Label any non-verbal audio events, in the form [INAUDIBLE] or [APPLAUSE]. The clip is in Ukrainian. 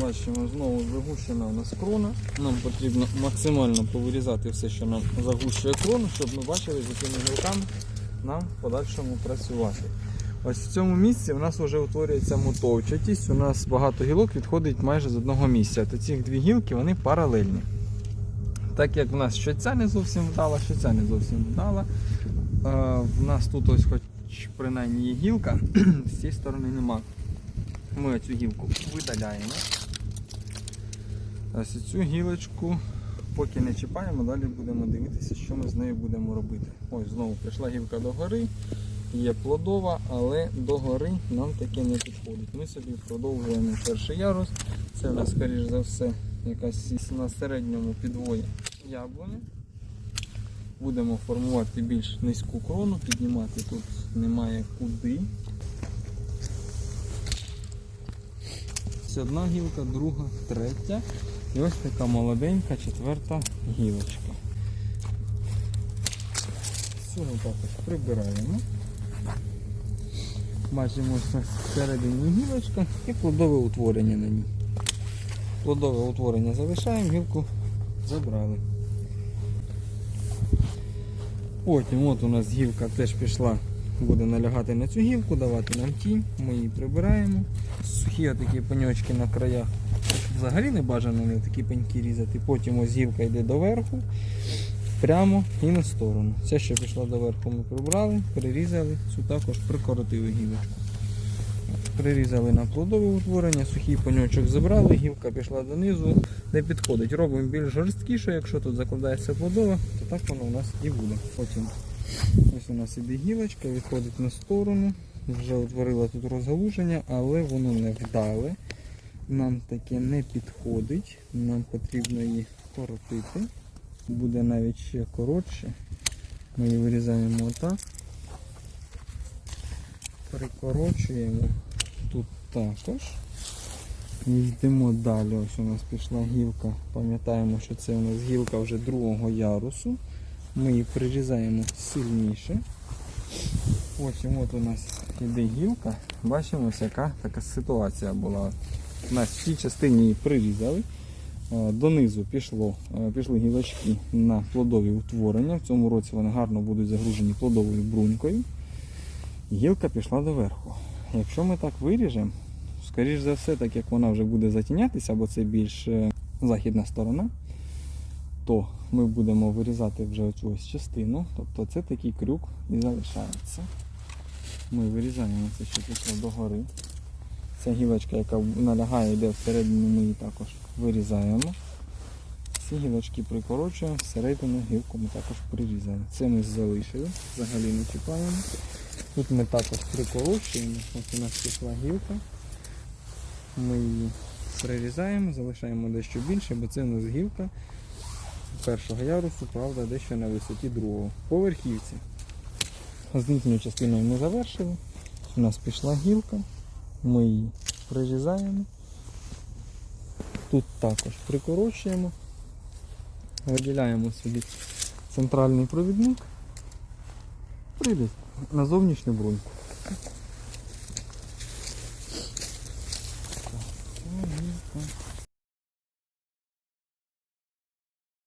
Бачимо, знову загущена у нас крона. Нам потрібно максимально повирізати все, що нам загущує крону, щоб ми бачили, з якими гілками нам в подальшому працювати. Ось в цьому місці у нас вже утворюється мотовчатість. У нас багато гілок відходить майже з одного місця. То ці дві гілки вони паралельні. Так як в нас що ця не зовсім вдала, що ця не зовсім вдала. В нас тут ось хоч принаймні є гілка, [CLEARS THROAT] з цієї сторони нема. Ми цю гілку видаляємо. Ось цю гілочку поки не чіпаємо, далі будемо дивитися, що ми з нею будемо робити. Ось знову прийшла гілка до гори, є плодова, але до гори нам таке не підходить. Ми собі продовжуємо перший ярус. Це у нас, скоріш за все, якась на середньому підвої яблуня. Будемо формувати більш низьку крону, піднімати тут немає куди. Одна гілка, друга, третя. І ось така молоденька четверта гілочка. Цього також прибираємо. Бачимо ось всередині гілочка і плодове утворення на ній. Плодове утворення залишаємо, гілку забрали. Потім от у нас гілка теж пішла, буде налягати на цю гілку, давати нам тінь, ми її прибираємо. Сухі такі пеньочки на краях. Взагалі не бажано не такі пеньки різати. Потім ось гілка йде доверху, прямо і на сторону. Це, що пішло доверху, ми прибрали, перерізали, цю також прикоротили гілочку. Прирізали на плодове утворення, сухий пеньочок забрали, гілка пішла донизу, не підходить. Робимо більш жорсткіше, якщо тут закладається плодове, то так воно у нас і буде. Потім ось у нас іде гілочка, відходить на сторону, вже утворила тут розгалуження, але воно не вдале. Нам таке не підходить, нам потрібно її коротити. Буде навіть ще коротше. Ми її вирізаємо отак. Прикорочуємо тут також. І йдемо далі. Ось у нас пішла гілка. Пам'ятаємо, що це у нас гілка вже другого ярусу. Ми її прирізаємо сильніше. Потім от у нас іде гілка. Бачимо, ось яка така ситуація була. У нас в цій частині її прирізали. Е, Донизу пішло, е, пішли гілочки на плодові утворення. В цьому році вони гарно будуть загружені плодовою брунькою. Гілка пішла доверху. Якщо ми так виріжемо, скоріш за все, так як вона вже буде затінятися, бо це більш е, західна сторона, то ми будемо вирізати вже оцю ось частину. Тобто це такий крюк і залишається. Ми вирізаємо це, що пішло догори. Ця гілочка, яка налягає, йде всередину, ми її також вирізаємо. Ці гілочки прикорочуємо, всередину гілку ми також прирізаємо. Це ми залишили, взагалі не чіпаємо. Тут ми також прикорочуємо. Ось у нас пішла гілка. Ми її прирізаємо, залишаємо дещо більше, бо це у нас гілка першого ярусу, правда, дещо на висоті другого. По верхівці. З нижньою частиною ми завершили. У нас пішла гілка. Ми її прирізаємо. Тут також прикорочуємо. Виділяємо собі центральний провідник. Прийде на зовнішню бруньку.